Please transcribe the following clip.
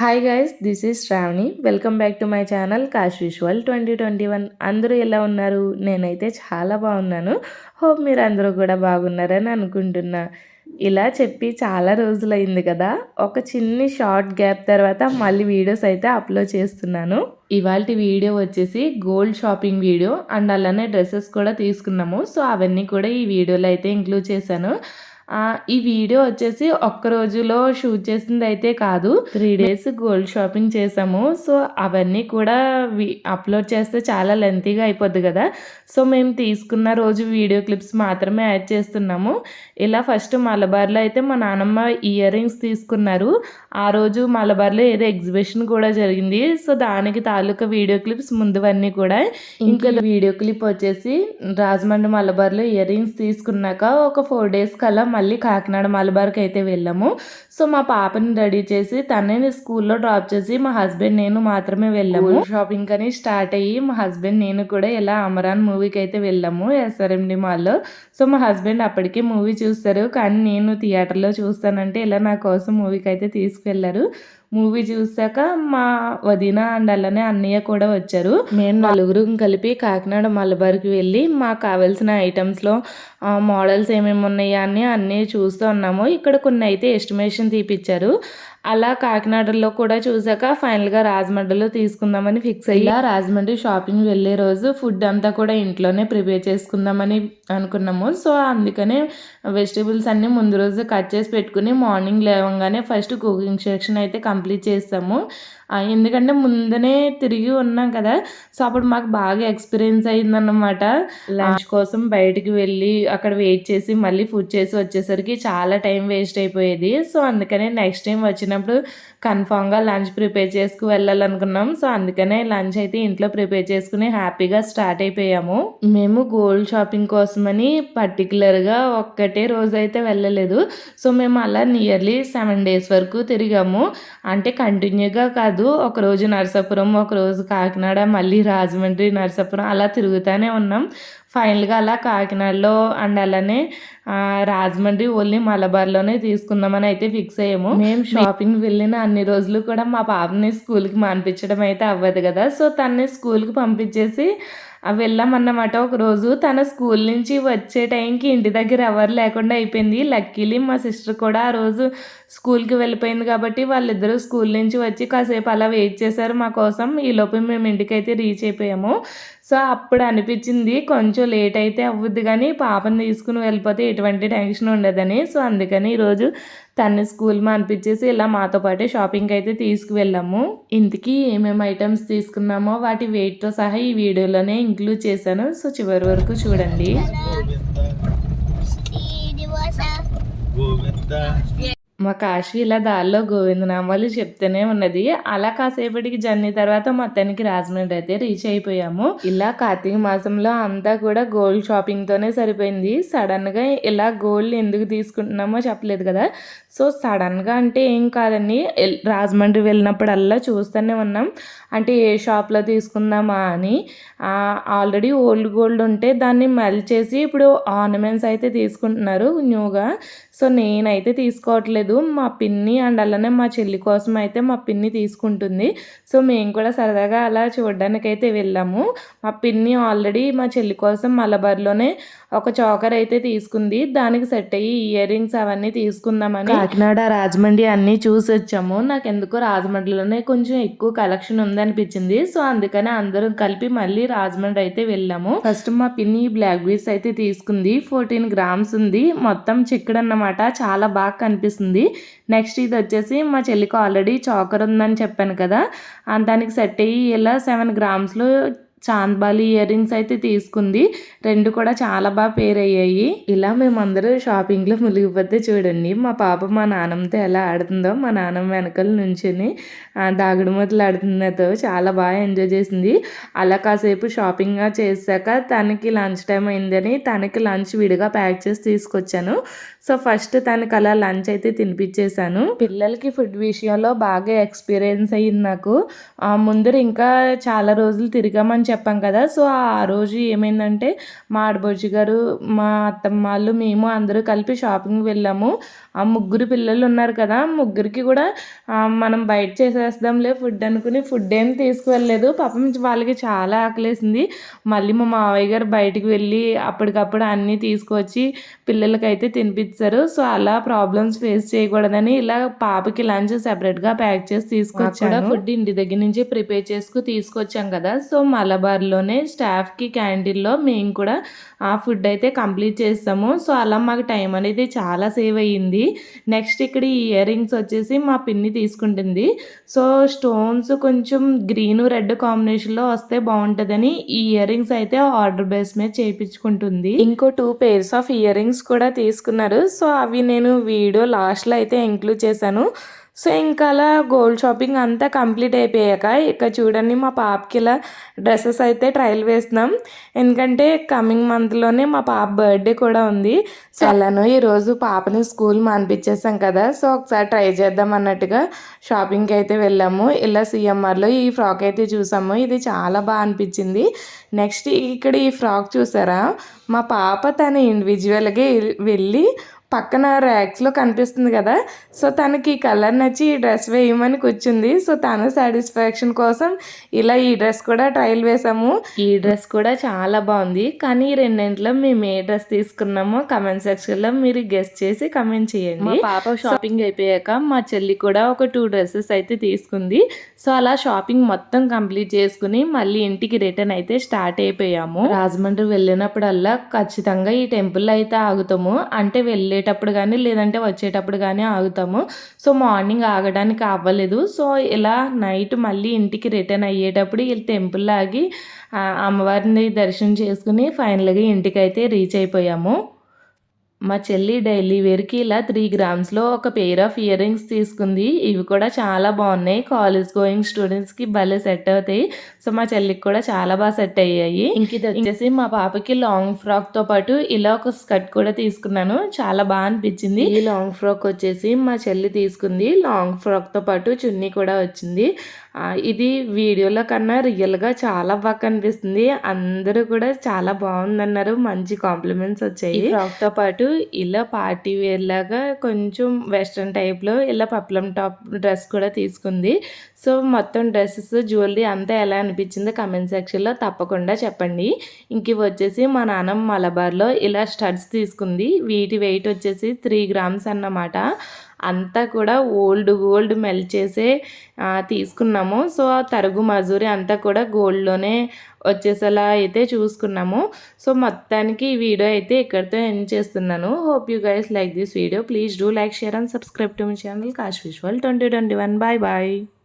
Hi guys this is Shravani welcome back to my channel Kash visual twenty twenty one అందరూ ఎలా ఉన్నారు? నేనైతే చాలా బాగున్నాను. హోప్ మీరు అందరూ కూడా బాగున్నారని అనుకుంటున్నా. ఇలా చెప్పి చాలా రోజులైంది కదా. ఒక చిన్ని షార్ట్ గ్యాప్ తర్వాత మళ్ళీ వీడియోస్ అయితే అప్లోడ్ చేస్తున్నాను. ఇవాళ వీడియో వచ్చేసి గోల్డ్ షాపింగ్ వీడియో అండ్ అలానే డ్రెస్సెస్ కూడా తీసుకున్నాము. సో అవన్నీ కూడా ఈ వీడియోలో అయితే ఇంక్లూడ్ చేశాను. ఈ వీడియో వచ్చేసి ఒక్క రోజులో షూట్ చేసింది అయితే కాదు త్రీ డేస్ గోల్డ్ షాపింగ్ చేసాము. సో అవన్నీ కూడా అప్లోడ్ చేస్తే చాలా లెంతీగా అయిపోద్ది కదా. సో మేము తీసుకున్న రోజు వీడియో క్లిప్స్ మాత్రమే యాడ్ చేస్తున్నాము. ఇలా ఫస్ట్ మలబార్లో అయితే మా నాన్నమ్మ ఇయర్ రింగ్స్ తీసుకున్నారు. ఆ రోజు మలబార్లో ఏదో ఎగ్జిబిషన్ కూడా జరిగింది. సో దానికి తాలూకా వీడియో క్లిప్స్ ముందువన్నీ కూడా. ఇంకా వీడియో క్లిప్ వచ్చేసి రాజమండ్రి మలబార్లో ఇయర్ రింగ్స్ తీసుకున్నాక ఒక ఫోర్ డేస్ కల్లా మళ్ళీ కాకినాడ మలబార్కి అయితే వెళ్ళాము. సో మా పాపని రెడీ చేసి తనే స్కూల్లో డ్రాప్ చేసి మా హస్బెండ్ నేను మాత్రమే వెళ్ళాము. షాపింగ్ అని స్టార్ట్ అయ్యి మా హస్బెండ్ నేను కూడా ఇలా అమరాన్ మూవీకి అయితే వెళ్ళాము ఎస్ఆర్ఎండి మాల్లో. సో మా హస్బెండ్ అప్పటికే మూవీ చూస్తారు కానీ నేను థియేటర్లో చూస్తానంటే ఇలా నా కోసం మూవీకి అయితే తీసుకెళ్ళారు. మూవీ చూసాక మా వదిన అండ్ అలానే అన్నయ్య కూడా వచ్చారు. మేము నలుగురు కలిపి కాకినాడ మలబార్కి వెళ్ళి మాకు కావాల్సిన ఐటమ్స్లో మోడల్స్ ఏమేమి ఉన్నాయా అని అన్నీ చూస్తూ ఉన్నాము. ఇక్కడ కొన్ని అయితే ఎస్టిమేషన్ తీపిచ్చారు. అలా కాకినాడలో కూడా చూసాక ఫైనల్గా రాజమండ్రిలో తీసుకుందామని ఫిక్స్ అయ్యా రాజమండ్రి షాపింగ్ వెళ్ళే రోజు ఫుడ్ అంతా కూడా ఇంట్లోనే ప్రిపేర్ చేసుకుందామని అనుకున్నాము. సో అందుకనే వెజిటేబుల్స్ అన్నీ ముందు రోజు కట్ చేసి పెట్టుకుని మార్నింగ్ లేవగానే ఫస్ట్ కుకింగ్ సెక్షన్ అయితే కంప్లీట్ చేస్తాము. ఎందుకంటే ముందనే తిరిగి ఉన్నాం కదా. సో అప్పుడు మాకు బాగా ఎక్స్పీరియన్స్ అయిందన్నమాట. లంచ్ కోసం బయటికి వెళ్ళి అక్కడ వెయిట్ చేసి మళ్ళీ ఫుడ్ చేసి వచ్చేసరికి చాలా టైం వేస్ట్ అయిపోయేది. సో అందుకనే నెక్స్ట్ టైం వచ్చినప్పుడు కన్ఫామ్గా లంచ్ ప్రిపేర్ చేసుకు వెళ్ళాలనుకున్నాం. సో అందుకనే లంచ్ అయితే ఇంట్లో ప్రిపేర్ చేసుకుని హ్యాపీగా స్టార్ట్ అయిపోయాము. మేము గోల్డ్ షాపింగ్ కోసమని పర్టికులర్గా ఒక్కటే రోజు అయితే వెళ్ళలేదు. సో మేము అలా నియర్లీ సెవెన్ డేస్ వరకు తిరిగాము. అంటే కంటిన్యూగా కాదు ఒక రోజు నరసాపురం ఒక రోజు కాకినాడ మళ్ళీ రాజమండ్రి నరసాపురం అలా తిరుగుతూనే ఉన్నాం. ఫైనల్గా అలా కాకినాడలో అండ్ అలానే రాజమండ్రి ఓన్లీ మలబార్లోనే తీసుకుందామని అయితే ఫిక్స్ అయ్యాము. మేము షాపింగ్ వెళ్ళిన అన్ని రోజులు కూడా మా పాపని స్కూల్కి మానిపించడం అయితే అవ్వదు కదా. సో తన్ని స్కూల్కి పంపించేసి వెళ్ళామన్నమాట. ఒక రోజు తన స్కూల్ నుంచి వచ్చే టైంకి ఇంటి దగ్గర ఎవరు లేకుండా అయిపోయింది. లక్కీలీ మా సిస్టర్ కూడా ఆ రోజు స్కూల్కి వెళ్ళిపోయింది కాబట్టి వాళ్ళిద్దరూ స్కూల్ నుంచి వచ్చి కాసేపు అలా వెయిట్ చేశారు. మా కోసం ఈలోపు మేము ఇంటికైతే రీచ్ అయిపోయాము. సో అప్పుడు అనిపించింది కొంచెం లేట్ అయితే అవ్వద్దు కానీ పాపని తీసుకుని వెళ్ళిపోతే ఎటువంటి టెన్షన్ ఉండదని. సో అందుకని ఈరోజు తన్ని స్కూల్ అనిపించేసి ఇలా మాతో పాటే షాపింగ్కి అయితే తీసుకువెళ్ళాము. ఇంతకీ ఏమేమి ఐటమ్స్ తీసుకున్నామో వాటి వెయిట్తో సహా ఈ వీడియోలోనే ఇంక్లూడ్ చేశాను. సో చివరి వరకు చూడండి. మా కాశీ ఇలా దారిలో గోవిందనామాలు చెప్తూనే ఉన్నది. అలా కాసేపటికి జర్నీ తర్వాత మొత్తానికి రాజమండ్రి అయితే రీచ్ అయిపోయాము. ఇలా కార్తీక మాసంలో అంతా కూడా గోల్డ్ షాపింగ్తోనే సరిపోయింది. సడన్గా ఇలా గోల్డ్ ఎందుకు తీసుకుంటున్నామో చెప్పలేదు కదా. సో సడన్గా అంటే ఏం కాదండి. రాజమండ్రి వెళ్ళినప్పుడల్లా చూస్తూనే ఉన్నాం. అంటే ఏ షాప్లో తీసుకుందామా అని. ఆల్రెడీ ఓల్డ్ గోల్డ్ ఉంటే దాన్ని మెల్ట్ చేసి ఇప్పుడు ఆర్నమెంట్స్ అయితే తీసుకుంటున్నారు న్యూగా. సో నేనైతే తీసుకోవట్లేదు. మా పిన్ని అండ్ అలానే మా చెల్లి కోసం అయితే మా పిన్ని తీసుకుంటుంది. సో మేము కూడా సరదాగా అలా చూడడానికైతే అయితే వెళ్ళాము. మా పిన్ని ఆల్రెడీ మా చెల్లి కోసం మలబార్లోనే ఒక చోకర్ అయితే తీసుకుంది. దానికి సెట్ అయ్యి ఇయర్ రింగ్స్ అవన్నీ తీసుకుందామని కాకినాడ రాజమండ్రి అన్నీ చూసి వచ్చాము. నాకు ఎందుకో రాజమండ్రిలోనే కొంచెం ఎక్కువ కలెక్షన్ ఉందనిపించింది సో అందుకని అందరం కలిపి మళ్ళీ రాజమండ్రి అయితే వెళ్ళాము. ఫస్ట్ మా పిన్ని బ్లాక్ బీస్ అయితే తీసుకుంది. ఫోర్టీన్ గ్రామ్స్ ఉంది. మొత్తం చిక్కడన్నమాట చాలా బాగా కనిపిస్తుంది. నెక్స్ట్ ఇది వచ్చేసి మా చెల్లికి ఆల్రెడీ చాకర్ ఉందని చెప్పాను కదా. దానికి సెట్ అయ్యి ఇలా సెవెన్ గ్రామ్స్లో చాంద్బాలి ఇయర్ రింగ్స్ అయితే తీసుకుంది. రెండు కూడా చాలా బాగా పేర్ అయ్యాయి ఇలా మేమందరూ షాపింగ్లో మునిగిపోతే చూడండి. మా పాప మా నాన్నమ్మతో ఎలా ఆడుతుందో మా నాన్నమ్మ వెనకల నుంచుని ఆ, దాగుడు ఆడుతుందో చాలా బాగా ఎంజాయ్ చేసింది. అలా కాసేపు షాపింగ్ చేశాక తనకి లంచ్ టైం అయిందని తనకి లంచ్ విడిగా ప్యాక్ చేసి తీసుకొచ్చాను. సో ఫస్ట్ తనకి అలా లంచ్ అయితే తినిపించేశాను పిల్లలకి ఫుడ్ విషయంలో బాగా ఎక్స్పీరియన్స్ అయ్యింది నాకు. ముందర ఇంకా చాలా రోజులు తిరిగామని చెప్పాం కదా. సో ఆ రోజు ఏమైందంటే మా ఆడబొజ్జి గారు మా అత్తమ్మ వాళ్ళు మేము అందరూ కలిపి షాపింగ్ వెళ్ళాము. ఆ ముగ్గురు పిల్లలు ఉన్నారు కదా ముగ్గురికి కూడా మనం బయట చేసేద్దాంలే ఫుడ్ అనుకుని ఫుడ్ ఏం తీసుకువెళ్ళలేదు. పాపం వాళ్ళకి చాలా ఆకలేసింది. మళ్ళీ మా మావయ్య గారు బయటికి వెళ్ళి అప్పటికప్పుడు అన్నీ తీసుకొచ్చి పిల్లలకైతే తినిపించారు సో అలా ప్రాబ్లమ్స్ ఫేస్ చేయకూడదని ఇలా పాపకి లంచ్ సెపరేట్గా ప్యాక్ చేసి తీసుకొచ్చాను. ఫుడ్ ఇంటి దగ్గర నుంచి ప్రిపేర్ చేసుకు తీసుకొచ్చాం కదా. సో మలబార్లోనే స్టాఫ్కి క్యాంటీన్లో మేము కూడా ఆ ఫుడ్ అయితే కంప్లీట్ చేస్తాము. సో అలా మాకు టైం అనేది చాలా సేవ్ అయ్యింది. నెక్స్ట్ ఇక్కడ ఈ ఇయర్ రింగ్స్ వచ్చేసి మా పిన్ని తీసుకుంటుంది. సో స్టోన్స్ కొంచెం గ్రీన్ రెడ్ కాంబినేషన్లో వస్తే బాగుంటుందని ఈ ఇయర్ రింగ్స్ అయితే ఆర్డర్ బేస్ మీద చేయించుకుంటుంది. ఇంకో two pairs of ear rings కూడా తీసుకున్నారు. సో అవి నేను వీడియో లాస్ట్లో అయితే ఇంక్లూడ్ చేశాను. సో ఇంకా అలా గోల్డ్ షాపింగ్ అంతా కంప్లీట్ అయిపోయాక ఇక చూడండి మా పాపకి ఇలా డ్రెస్సెస్ అయితే ట్రయల్ వేస్తున్నాం. ఎందుకంటే కమింగ్ మంత్లోనే మా పాప బర్త్డే కూడా ఉంది. సో అలాను ఈరోజు పాపని స్కూల్ మానిపించేసాం కదా. సో ఒకసారి ట్రై చేద్దాం అన్నట్టుగా షాపింగ్కి అయితే వెళ్ళాము. ఇలా సిఎంఆర్లో ఈ ఫ్రాక్ అయితే చూసాము. ఇది చాలా బాగా అనిపించింది. నెక్స్ట్ ఇక్కడ ఈ ఫ్రాక్ చూసారా? మా పాప తన ఇండివిజువల్గా వెళ్ళి పక్కన ర్యాక్స్లో కనిపిస్తుంది కదా. సో తనకి ఈ కలర్ నచ్చి ఈ డ్రెస్ వేయమని కూర్చుంది. సో తన సాటిస్ఫాక్షన్ కోసం ఇలా ఈ డ్రెస్ కూడా ట్రయల్ వేసాము ఈ డ్రెస్ కూడా చాలా బాగుంది. కానీ ఈ రెండింటిలో మేము ఏ డ్రెస్ తీసుకున్నామో కమెంట్ సెక్షన్లో మీరు గెస్ట్ చేసి కమెంట్ చేయండి. మా పాప షాపింగ్ అయిపోయాక మా చెల్లి కూడా ఒక టూ డ్రెస్సెస్ అయితే తీసుకుంది. సో అలా షాపింగ్ మొత్తం కంప్లీట్ చేసుకుని మళ్ళీ ఇంటికి రిటర్న్ అయితే స్టార్ట్ అయిపోయాము. రాజమండ్రి వెళ్ళినప్పుడల్లా ఖచ్చితంగా ఈ టెంపుల్ అయితే ఆగుతాము. అంటే వెళ్ళేటప్పుడు కానీ లేదంటే వచ్చేటప్పుడు కానీ ఆగుతాము. సో మార్నింగ్ ఆగడానికి అవ్వలేదు. సో ఇలా నైట్ మళ్ళీ ఇంటికి రిటర్న్ అయ్యేటప్పుడు ఈ టెంపుల్ ఆగి అమ్మవారిని దర్శనం చేసుకుని ఫైనల్గా ఇంటికి అయితే రీచ్ అయిపోయాము. మా చెల్లి డైలీ వేర్కి ఇలా త్రీ గ్రామ్స్లో ఒక పెయిర్ ఆఫ్ ఇయర్ రింగ్స్ తీసుకుంది. ఇవి కూడా చాలా బాగున్నాయి. కాలేజ్ గోయింగ్ స్టూడెంట్స్కి భలే సెట్ అవుతాయి. సో మా చెల్లికి కూడా చాలా బాగా సెట్ అయ్యాయి. ఇంక ఇది వచ్చేసి మా పాపకి లాంగ్ ఫ్రాక్తో పాటు ఇలా ఒక స్కర్ట్ కూడా తీసుకున్నాను. చాలా బాగా అనిపించింది. ఈ లాంగ్ ఫ్రాక్ వచ్చేసి మా చెల్లి తీసుకుంది. లాంగ్ ఫ్రాక్తో పాటు చున్నీ కూడా వచ్చింది. ఇది వీడియోలో కన్నా రియల్గా చాలా బాగా కనిపిస్తుంది. అందరూ కూడా చాలా బాగుందన్నారు. మంచి కాంప్లిమెంట్స్ వచ్చాయి. ఫ్రాక్తో పాటు ఇలా పార్టీ వేర్ లాగా కొంచెం వెస్ట్రన్ టైప్లో ఇలా పప్లం టాప్ డ్రెస్ కూడా తీసుకుంది. సో మొత్తం డ్రెస్సెస్ జ్యువెలరీ అంతా ఎలా అనిపించిందో కమెంట్ సెక్షన్లో తప్పకుండా చెప్పండి. ఇంక వచ్చేసి మా నాన్నమ్మ మలబార్లో ఇలా స్టడ్స్ తీసుకుంది. వీటి వెయిట్ వచ్చేసి త్రీ గ్రామ్స్ అన్నమాట. అంతా కూడా ఓల్డ్ గోల్డ్ మెల్ చేసే తీసుకున్నాము. సో ఆ తరుగు మజూరి అంతా కూడా గోల్డ్లోనే వచ్చేసేలా అయితే చూసుకున్నాము. సో మొత్తానికి ఈ వీడియో అయితే ఇక్కడితో ఎండ్ చేస్తున్నాను. Hope you guys like this video please do like share and subscribe to my channel Kash visual twenty twenty one bye bye